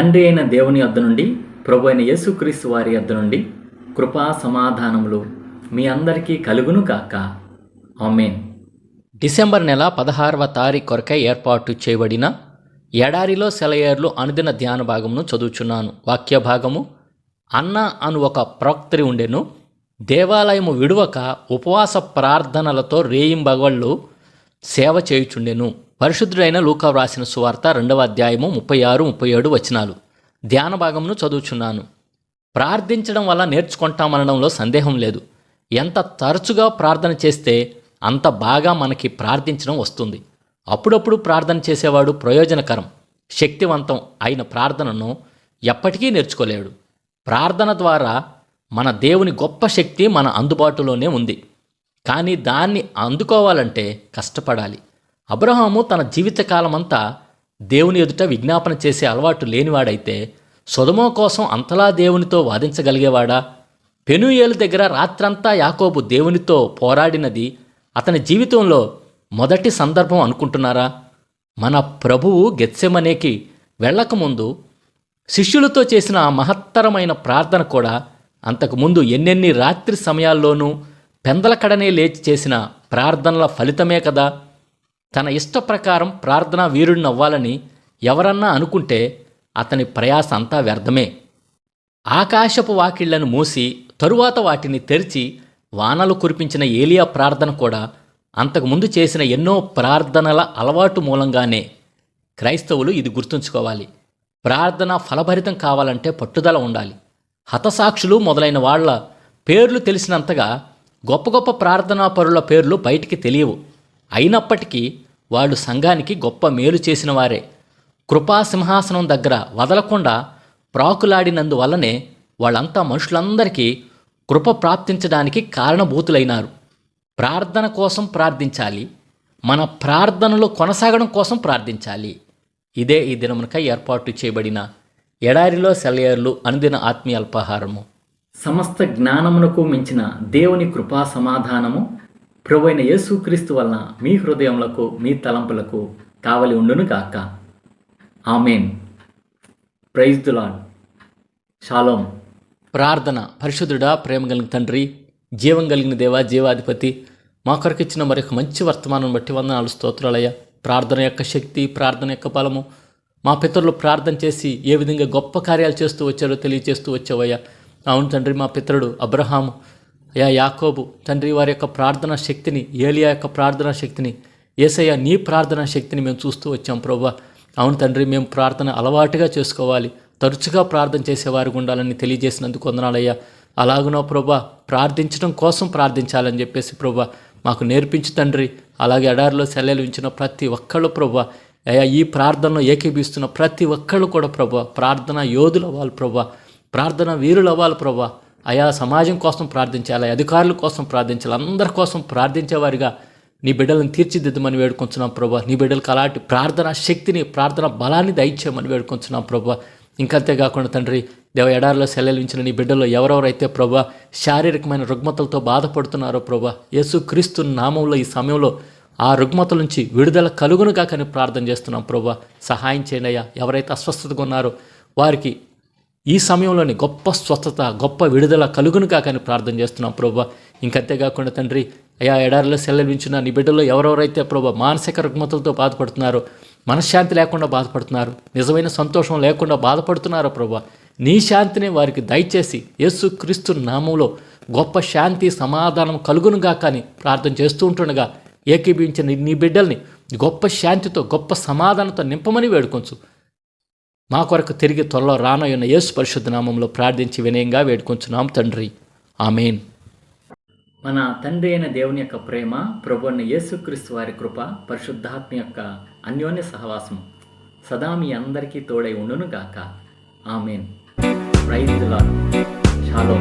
తండ్రి అయిన దేవుని వద్ద నుండి ప్రభు అయిన యేసుక్రీస్తు వారి వద్ద నుండి కృపా సమాధానములు మీ అందరికీ కలుగును కాక ఆమెన్. డిసెంబర్ నెల పదహారవ తారీఖు కొరకై ఏర్పాటు చేయబడిన ఎడారిలో సెలయేర్లు అనుదిన ధ్యాన భాగమును చదువుచున్నాను. వాక్య భాగము అన్న అను ఒక ప్రవక్తరి ఉండెను. దేవాలయము విడువక ఉపవాస ప్రార్థనలతో రేయింబగళ్ళు సేవ చేయుచుండెను. పరిశుద్ధుడైన లూకా వ్రాసిన సువార్త రెండవ అధ్యాయము ముప్పై ఆరు ముప్పై ఏడు వచనాలు. ధ్యాన భాగమును చదువుచున్నాను. ప్రార్థించడం వల్ల నేర్చుకుంటామనడంలో సందేహం లేదు. ఎంత తరచుగా ప్రార్థన చేస్తే అంత బాగా మనకి ప్రార్థించడం వస్తుంది. అప్పుడప్పుడు ప్రార్థన చేసేవాడు ప్రయోజనకరం శక్తివంతం అయిన ప్రార్థనను ఎప్పటికీ నేర్చుకోలేడు. ప్రార్థన ద్వారా మన దేవుని గొప్ప శక్తి మన అందుబాటులోనే ఉంది. కానీ దాన్ని అందుకోవాలంటే కష్టపడాలి. అబ్రహాము తన జీవితకాలమంతా దేవుని ఎదుట విజ్ఞాపన చేసే అలవాటు లేనివాడైతే సొదమో కోసం అంతలా దేవునితో వాదించగలిగేవాడా? పెనుయేలు దగ్గర రాత్రంతా యాకోబు దేవునితో పోరాడినది అతని జీవితంలో మొదటి సందర్భం అనుకుంటున్నారా? మన ప్రభువు గెత్సెమనేకి వెళ్ళకముందు శిష్యులతో చేసిన ఆ మహత్తరమైన ప్రార్థన కూడా అంతకుముందు ఎన్నెన్ని రాత్రి సమయాల్లోనూ పెందలకడనే లేచి చేసిన ప్రార్థనల ఫలితమే కదా? తన ఇష్ట ప్రకారం ప్రార్థనా వీరుడిని అవ్వాలని ఎవరన్నా అనుకుంటే అతని ప్రయాస అంతా వ్యర్థమే. ఆకాశపు వాకిళ్ళను మూసి తరువాత వాటిని తెరిచి వానలు కురిపించిన ఏలియా ప్రార్థన కూడా అంతకుముందు చేసిన ఎన్నో ప్రార్థనల అలవాటు మూలంగానే క్రైస్తవులు ఇది గుర్తుంచుకోవాలి. ప్రార్థన ఫలభరితం కావాలంటే పట్టుదల ఉండాలి. హతసాక్షులు మొదలైన వాళ్ళ పేర్లు తెలిసినంతగా గొప్ప గొప్ప ప్రార్థనా పరుల పేర్లు బయటికి తెలియవు. అయినప్పటికీ వాళ్ళు సంఘానికి గొప్ప మేలు చేసిన వారే. కృపాసింహాసనం దగ్గర వదలకుండా ప్రాకులాడినందువల్లనే వాళ్ళంతా మనుషులందరికీ కృప ప్రాప్తించడానికి కారణభూతులైనారు. ప్రార్థన కోసం ప్రార్థించాలి మన ప్రార్థనలు కొనసాగడం కోసం ప్రార్థించాలి. ఇదే ఈ దినమునకై ఏర్పాటు చేయబడిన ఎడారిలో సెలయర్లు అనుదిన ఆత్మీయ అల్పాహారము. సమస్త జ్ఞానమునకు మించిన దేవుని కృపా సమాధానము ప్రభు అయిన యేసుక్రీస్తు వలన మీ హృదయములకు మీ తలంపులకు కావలి ఉండును గాక. ఆమెన్. ప్రైజ్ దు షాలోం. ప్రార్థన పరిశుద్ధుడా ప్రేమ కలిగిన తండ్రి జీవం కలిగిన దేవా జీవాధిపతి మా కొరకు ఇచ్చిన మరొక మంచి వర్తమానం బట్టి వందనాలు స్తోత్రాలయ్యా. ప్రార్థన యొక్క శక్తి ప్రార్థన యొక్క బలము మా పితరులు ప్రార్థన చేసి ఏ విధంగా గొప్ప కార్యాలు చేస్తూ వచ్చారో తెలియజేస్తూ వచ్చావయ్యా. అవును తండ్రి మా పితరుడు అబ్రహాము అయా యాకోబు తండ్రి వారి యొక్క ప్రార్థనా శక్తిని ఏలియా యొక్క ప్రార్థనా శక్తిని ఏసయ్య నీ ప్రార్థనా శక్తిని మేము చూస్తూ వచ్చాం ప్రభా. అవును తండ్రి మేము ప్రార్థన అలవాటుగా చేసుకోవాలి. తరచుగా ప్రార్థన చేసేవారు ఉండాలని తెలియజేసినందుకు వందనాలయ్యా. అలాగునో ప్రభా ప్రార్థించడం కోసం ప్రార్థించాలని చెప్పేసి ప్రభా మాకు నేర్పించు తండ్రి. అలాగే ఎడారిలో సెలవులు ఉంచిన ప్రతి ఒక్కళ్ళు ప్రభా అయ్యా ఈ ప్రార్థనలో ఏకీభిస్తున్న ప్రతి ఒక్కళ్ళు కూడా ప్రభా ప్రార్థన యోధులు అవ్వాలి ప్రభా. ప్రార్థన వీరులు అవ్వాలి ప్రభా. అయా సమాజం కోసం ప్రార్థించాలి అధికారుల కోసం ప్రార్థించాలి అందరి కోసం ప్రార్థించేవారిగా నీ బిడ్డలను తీర్చిదిద్దమని వేడుకొంచున్నాం ప్రభా. నీ బిడ్డలకు అలాంటి ప్రార్థన శక్తిని ప్రార్థన బలాన్ని దయచేయమని వేడుకొంచున్నాం ప్రభా. ఇంకంతేకాకుండా తండ్రి దేవ ఎడారిలో సెలవించిన నీ బిడ్డలో ఎవరెవరైతే ప్రభా శారీరకమైన రుగ్మతలతో బాధపడుతున్నారో ప్రభా యేసు క్రీస్తు నామంలో ఈ సమయంలో ఆ రుగ్మతల నుంచి విడుదల కలుగునుగా కానీ ప్రార్థన చేస్తున్నాం ప్రభా. సహాయం చేయండి అయ్యా. ఎవరైతే అస్వస్థతగా ఉన్నారో వారికి ఈ సమయంలోని గొప్ప స్వస్థత గొప్ప విడుదల కలుగును కాకని ప్రార్థన చేస్తున్నాం ప్రభా. ఇంకంతేకాకుండా తండ్రి అయా ఎడారిలో సెలవించిన నీ బిడ్డలో ఎవరెవరైతే ప్రభా మానసిక రుగ్మతలతో బాధపడుతున్నారో మనశ్శాంతి లేకుండా బాధపడుతున్నారు నిజమైన సంతోషం లేకుండా బాధపడుతున్నారో ప్రభా నీ శాంతిని వారికి దయచేసి యేసు క్రీస్తు నామంలో గొప్ప శాంతి సమాధానం కలుగునుగా కానీ ప్రార్థన చేస్తూ ఉంటుండగా ఏకీభవించిన నీ- నీ బిడ్డల్ని గొప్ప శాంతితో గొప్ప సమాధానంతో నింపమని వేడుకొంచు. మా కొరకు తిరిగి త్వరలో రానయ్యున్న యేసు పరిశుద్ధ నామంలో ప్రార్థించి వినయంగా వేడుకొంచున్నాం తండ్రి. ఆమెన్. మన తండ్రి అయిన దేవుని యొక్క ప్రేమ ప్రభు అయిన యేసుక్రీస్తు వారి కృప పరిశుద్ధాత్మ యొక్క అన్యోన్య సహవాసం సదా మీ అందరికీ తోడై ఉండును గాక. ఆమెన్. రైతుల చాలా